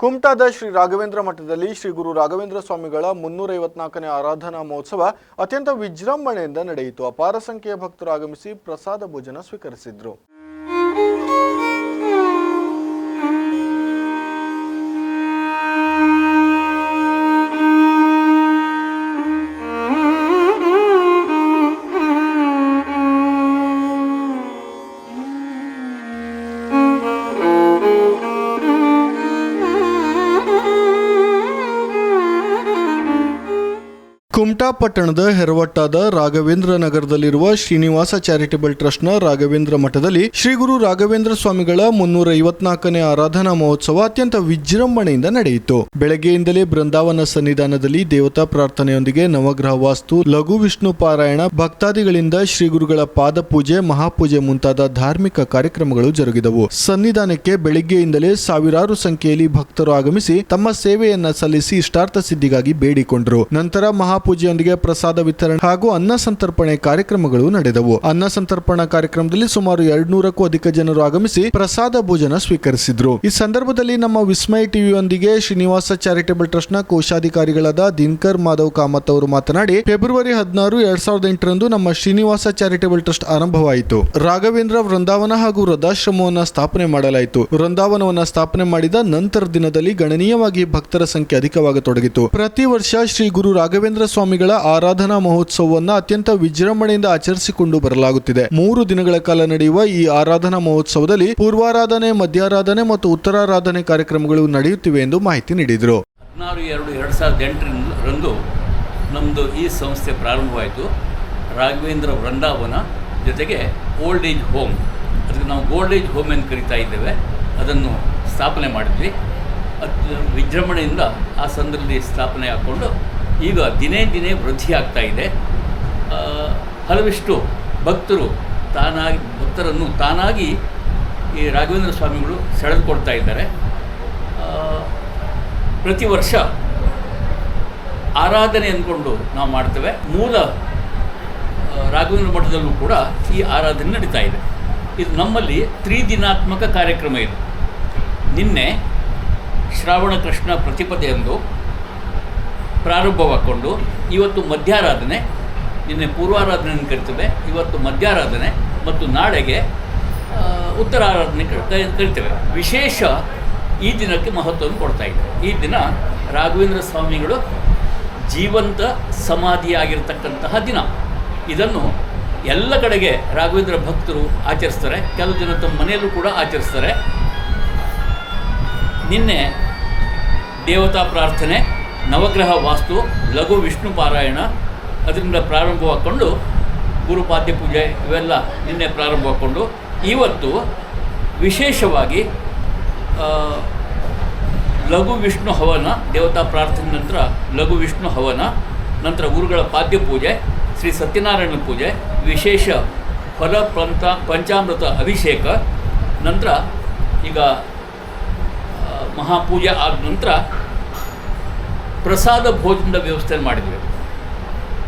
ಕುಮಟಾದ ಶ್ರೀ ರಾಘವೇಂದ್ರ ಮಠದಲ್ಲಿ ಶ್ರೀ ಗುರು ರಾಘವೇಂದ್ರ ಸ್ವಾಮಿಗಳ ಮುನ್ನೂರ ಐವತ್ನಾಲ್ಕನೇ ಆರಾಧನಾ ಮಹೋತ್ಸವ ಅತ್ಯಂತ ವಿಜೃಂಭಣೆಯಿಂದ ನಡೆಯಿತು. ಅಪಾರ ಸಂಖ್ಯೆಯ ಭಕ್ತರು ಆಗಮಿಸಿ ಪ್ರಸಾದ ಭೋಜನ ಸ್ವೀಕರಿಸಿದ್ರು. ಪಟ್ಟಣದ ಹೆರವಟ್ಟಾದ ರಾಘವೇಂದ್ರ ನಗರದಲ್ಲಿರುವ ಶ್ರೀನಿವಾಸ ಚಾರಿಟೇಬಲ್ ಟ್ರಸ್ಟ್ನ ರಾಘವೇಂದ್ರ ಮಠದಲ್ಲಿ ಶ್ರೀ ಗುರು ರಾಘವೇಂದ್ರ ಸ್ವಾಮಿಗಳ ಮುನ್ನೂರ ಐವತ್ನಾಲ್ಕನೇ ಆರಾಧನಾ ಮಹೋತ್ಸವ ಅತ್ಯಂತ ವಿಜೃಂಭಣೆಯಿಂದ ನಡೆಯಿತು. ಬೆಳಗ್ಗೆಯಿಂದಲೇ ಬೃಂದಾವನ ಸನ್ನಿಧಾನದಲ್ಲಿ ದೇವತಾ ಪ್ರಾರ್ಥನೆಯೊಂದಿಗೆ ನವಗ್ರಹ ವಾಸ್ತು ಲಘು ವಿಷ್ಣು ಪಾರಾಯಣ, ಭಕ್ತಾದಿಗಳಿಂದ ಶ್ರೀ ಗುರುಗಳ ಪಾದ ಪೂಜೆ, ಮಹಾಪೂಜೆ ಮುಂತಾದ ಧಾರ್ಮಿಕ ಕಾರ್ಯಕ್ರಮಗಳು ಜರುಗಿದವು. ಸನ್ನಿಧಾನಕ್ಕೆ ಬೆಳಿಗ್ಗೆಯಿಂದಲೇ ಸಾವಿರಾರು ಸಂಖ್ಯೆಯಲ್ಲಿ ಭಕ್ತರು ಆಗಮಿಸಿ ತಮ್ಮ ಸೇವೆಯನ್ನ ಸಲ್ಲಿಸಿ ಇಷ್ಟಾರ್ಥ ಸಿದ್ಧಿಗಾಗಿ ಬೇಡಿಕೊಂಡರು. ನಂತರ ಮಹಾಪೂಜೆಯೊಂದಿಗೆ ಪ್ರಸಾದ ವಿತರಣೆ ಹಾಗೂ ಅನ್ನ ಸಂತರ್ಪಣೆ ಕಾರ್ಯಕ್ರಮಗಳು ನಡೆದವು. ಅನ್ನ ಸಂತರ್ಪಣಾ ಕಾರ್ಯಕ್ರಮದಲ್ಲಿ ಸುಮಾರು ಎರಡ್ನೂರಕ್ಕೂ ಅಧಿಕ ಜನರು ಆಗಮಿಸಿ ಪ್ರಸಾದ ಭೋಜನ ಸ್ವೀಕರಿಸಿದ್ರು. ಈ ಸಂದರ್ಭದಲ್ಲಿ ನಮ್ಮ ವಿಸ್ಮಯ ಟಿವಿಯೊಂದಿಗೆ ಶ್ರೀನಿವಾಸ ಚಾರಿಟೇಬಲ್ ಟ್ರಸ್ಟ್ನ ಕೋಶಾಧಿಕಾರಿಗಳಾದ ದಿನಕರ್ ಮಾಧವ್ ಕಾಮತ್ ಅವರು ಮಾತನಾಡಿ, ಫೆಬ್ರವರಿ ಹದಿನಾರು ಎರಡ್ ಸಾವಿರದ ಎಂಟರಂದು ನಮ್ಮ ಶ್ರೀನಿವಾಸ ಚಾರಿಟೇಬಲ್ ಟ್ರಸ್ಟ್ ಆರಂಭವಾಯಿತು. ರಾಘವೇಂದ್ರ ವೃಂದಾವನ ಹಾಗೂ ವೃದ್ಧಾಶ್ರಮವನ್ನು ಸ್ಥಾಪನೆ ಮಾಡಲಾಯಿತು. ವೃಂದಾವನವನ್ನು ಸ್ಥಾಪನೆ ಮಾಡಿದ ನಂತರ ದಿನದಲ್ಲಿ ಗಣನೀಯವಾಗಿ ಭಕ್ತರ ಸಂಖ್ಯೆ ಅಧಿಕವಾಗತೊಡಗಿತು. ಪ್ರತಿ ವರ್ಷ ಶ್ರೀ ಗುರು ರಾಘವೇಂದ್ರ ಸ್ವಾಮಿಗಳ ಆರಾಧನಾ ಮಹೋತ್ಸವವನ್ನು ಅತ್ಯಂತ ವಿಜೃಂಭಣೆಯಿಂದ ಆಚರಿಸಿಕೊಂಡು ಬರಲಾಗುತ್ತಿದೆ. ಮೂರು ದಿನಗಳ ಕಾಲ ನಡೆಯುವ ಈ ಆರಾಧನಾ ಮಹೋತ್ಸವದಲ್ಲಿ ಪೂರ್ವಾರಾಧನೆ, ಮಧ್ಯಾರಾಧನೆ ಮತ್ತು ಉತ್ತರಾರಾಧನೆ ಕಾರ್ಯಕ್ರಮಗಳು ನಡೆಯುತ್ತಿವೆ ಎಂದು ಮಾಹಿತಿ ನೀಡಿದರು. ಹದಿನಾರು, ಎರಡು ಎರಡು ಸಾವಿರದ ಎಂಟರಂದು ನಮ್ಮದು ಈ ಸಂಸ್ಥೆ ಪ್ರಾರಂಭವಾಯಿತು. ರಾಘವೇಂದ್ರ ವೃಂದಾವನ ಜೊತೆಗೆ ಓಲ್ಡ್ ಏಜ್ ಹೋಮ್ ಅದಕ್ಕೆ ನಾವು ಗೋಲ್ಡ್ ಏಜ್ ಹೋಮ್ ಎಂದು ಕರಿತಾ ಇದ್ದೇವೆ. ಅದನ್ನು ಸ್ಥಾಪನೆ ಮಾಡಿದ್ವಿ. ಅತ್ಯ ವಿಜೃಂಭಣೆಯಿಂದ ಆ ಸಂದರ್ಭದಲ್ಲಿ ಸ್ಥಾಪನೆ ಹಾಕ್ಕೊಂಡು ಈಗ ದಿನೇ ದಿನೇ ವೃದ್ಧಿ ಆಗ್ತಾ ಇದೆ. ಹಲವಿಷ್ಟು ಭಕ್ತರು ತಾನಾಗಿ, ಭಕ್ತರನ್ನು ತಾನಾಗಿ ಈ ರಾಘವೇಂದ್ರ ಸ್ವಾಮಿಗಳು ಸೆಳೆದುಕೊಳ್ತಾ ಇದ್ದಾರೆ. ಪ್ರತಿ ವರ್ಷ ಆರಾಧನೆ ಅಂದ್ಕೊಂಡು ನಾವು ಮಾಡ್ತೇವೆ. ಮೂಲ ರಾಘವೇಂದ್ರ ಮಠದಲ್ಲೂ ಕೂಡ ಈ ಆರಾಧನೆ ನಡೀತಾ ಇದೆ. ಇದು ನಮ್ಮಲ್ಲಿ ತ್ರಿದಿನಾತ್ಮಕ ಕಾರ್ಯಕ್ರಮ ಇದು. ನಿನ್ನೆ ಶ್ರಾವಣ ಕೃಷ್ಣ ಪ್ರತಿಪದೆಯಂದು ಪ್ರಾರಂಭವಾಕೊಂಡು ಇವತ್ತು ಮಧ್ಯಾರಾಧನೆ, ನಿನ್ನೆ ಪೂರ್ವಾರಾಧನೆ ಕರಿತೇವೆ, ಇವತ್ತು ಮಧ್ಯಾರಾಧನೆ ಮತ್ತು ನಾಳೆಗೆ ಉತ್ತರ ಆರಾಧನೆ ಕರಿ- ಕರಿ- ಕರಿತೇವೆ. ವಿಶೇಷ ಈ ದಿನಕ್ಕೆ ಮಹತ್ವವನ್ನು ಕೊಡ್ತಾ ಇದೆ. ಈ ದಿನ ರಾಘವೇಂದ್ರ ಸ್ವಾಮಿಗಳು ಜೀವಂತ ಸಮಾಧಿಯಾಗಿರ್ತಕ್ಕಂತಹ ದಿನ. ಇದನ್ನು ಎಲ್ಲ ಕಡೆಗೆ ರಾಘವೇಂದ್ರ ಭಕ್ತರು ಆಚರಿಸ್ತಾರೆ. ಕೆಲವು ಜನ ತಮ್ಮ ಮನೆಯಲ್ಲೂ ಕೂಡ ಆಚರಿಸ್ತಾರೆ. ನಿನ್ನೆ ದೇವತಾ ಪ್ರಾರ್ಥನೆ ನವಗ್ರಹ ವಾಸ್ತು, ಲಘು ವಿಷ್ಣು ಪಾರಾಯಣ, ಅದರಿಂದ ಪ್ರಾರಂಭವಾಗಿಕೊಂಡು ಗುರುಪಾದ್ಯ ಪೂಜೆ ಇವೆಲ್ಲ ನಿನ್ನೆ ಪ್ರಾರಂಭವಾಗಿಕೊಂಡು ಇವತ್ತು ವಿಶೇಷವಾಗಿ ಲಘು ವಿಷ್ಣು ಹವನ, ದೇವತಾ ಪ್ರಾರ್ಥನೆ ನಂತರ ಲಘು ವಿಷ್ಣು ಹವನ, ನಂತರ ಗುರುಗಳ ಪಾದ್ಯ ಪೂಜೆ, ಶ್ರೀ ಸತ್ಯನಾರಾಯಣ ಪೂಜೆ, ವಿಶೇಷ ಫಲ ಪಂಚ ಪಂಚಾಮೃತ ಅಭಿಷೇಕ, ನಂತರ ಈಗ ಮಹಾಪೂಜೆ ಆದ ನಂತರ ಪ್ರಸಾದ ಭೋಜನದ ವ್ಯವಸ್ಥೆ ಮಾಡಿದ್ವಿ.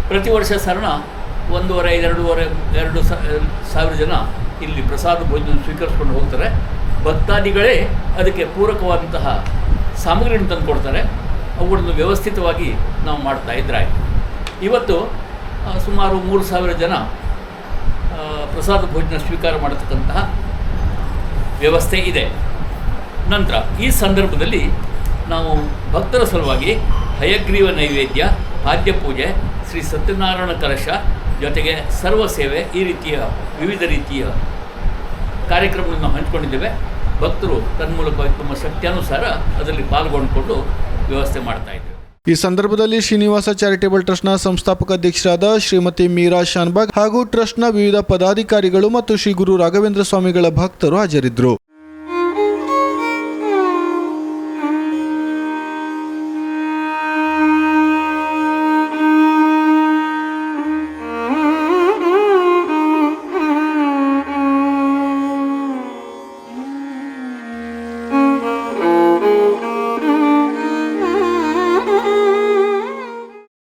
ಪ್ರತಿ ವರ್ಷ ಸರಣ ಒಂದೂವರೆ ಎರಡೂವರೆ ಎರಡು ಸಾವಿರ ಜನ ಇಲ್ಲಿ ಪ್ರಸಾದ ಭೋಜನ ಸ್ವೀಕರಿಸ್ಕೊಂಡು ಹೋಗ್ತಾರೆ. ಭಕ್ತಾದಿಗಳೇ ಅದಕ್ಕೆ ಪೂರಕವಾದಂತಹ ಸಾಮಗ್ರಿಯನ್ನು ತಂದು ಕೊಡ್ತಾರೆ. ಅವುಗಳನ್ನು ವ್ಯವಸ್ಥಿತವಾಗಿ ನಾವು ಮಾಡ್ತಾ ಇದ್ರಾಯ್ತು. ಇವತ್ತು ಸುಮಾರು ಮೂರು ಸಾವಿರ ಜನ ಪ್ರಸಾದ ಭೋಜನ ಸ್ವೀಕಾರ ಮಾಡತಕ್ಕಂತಹ ವ್ಯವಸ್ಥೆ ಇದೆ. ನಂತರ ಈ ಸಂದರ್ಭದಲ್ಲಿ ನಾವು ಭಕ್ತರ ಸಲುವಾಗಿ ಹಯಗ್ರೀವ ನೈವೇದ್ಯ ಪಾದ್ಯ ಪೂಜೆ ಶ್ರೀ ಸತ್ಯನಾರಾಯಣ ಕಲಶ ಜೊತೆಗೆ ಸರ್ವ ಸೇವೆ ಈ ರೀತಿಯ ವಿವಿಧ ರೀತಿಯ ಕಾರ್ಯಕ್ರಮಗಳನ್ನು ಹಂಚಿಕೊಂಡಿದ್ದೇವೆ. ಭಕ್ತರು ತನ್ಮೂಲಕವಾಗಿ ತಮ್ಮ ಶಕ್ತಿಯಾನುಸಾರ ಅದರಲ್ಲಿ ಪಾಲ್ಗೊಂಡುಕೊಂಡು ವ್ಯವಸ್ಥೆ ಮಾಡ್ತಾ ಇದ್ದೇವೆ. ಈ ಸಂದರ್ಭದಲ್ಲಿ ಶ್ರೀನಿವಾಸ ಚಾರಿಟೇಬಲ್ ಟ್ರಸ್ಟ್ನ ಸಂಸ್ಥಾಪಕ ಅಧ್ಯಕ್ಷರಾದ ಶ್ರೀಮತಿ ಮೀರಾ ಶಾನ್ಬಾಗ್ ಹಾಗೂ ಟ್ರಸ್ಟ್ನ ವಿವಿಧ ಪದಾಧಿಕಾರಿಗಳು ಮತ್ತು ಶ್ರೀ ಗುರು ರಾಘವೇಂದ್ರ ಸ್ವಾಮಿಗಳ ಭಕ್ತರು ಹಾಜರಿದ್ದರು.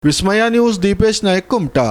ವಿಸ್ಮಯ ನ್ಯೂಸ್ ದೀಪೇಶ್ ನಾಯಕ್ ಕುಮಟಾ.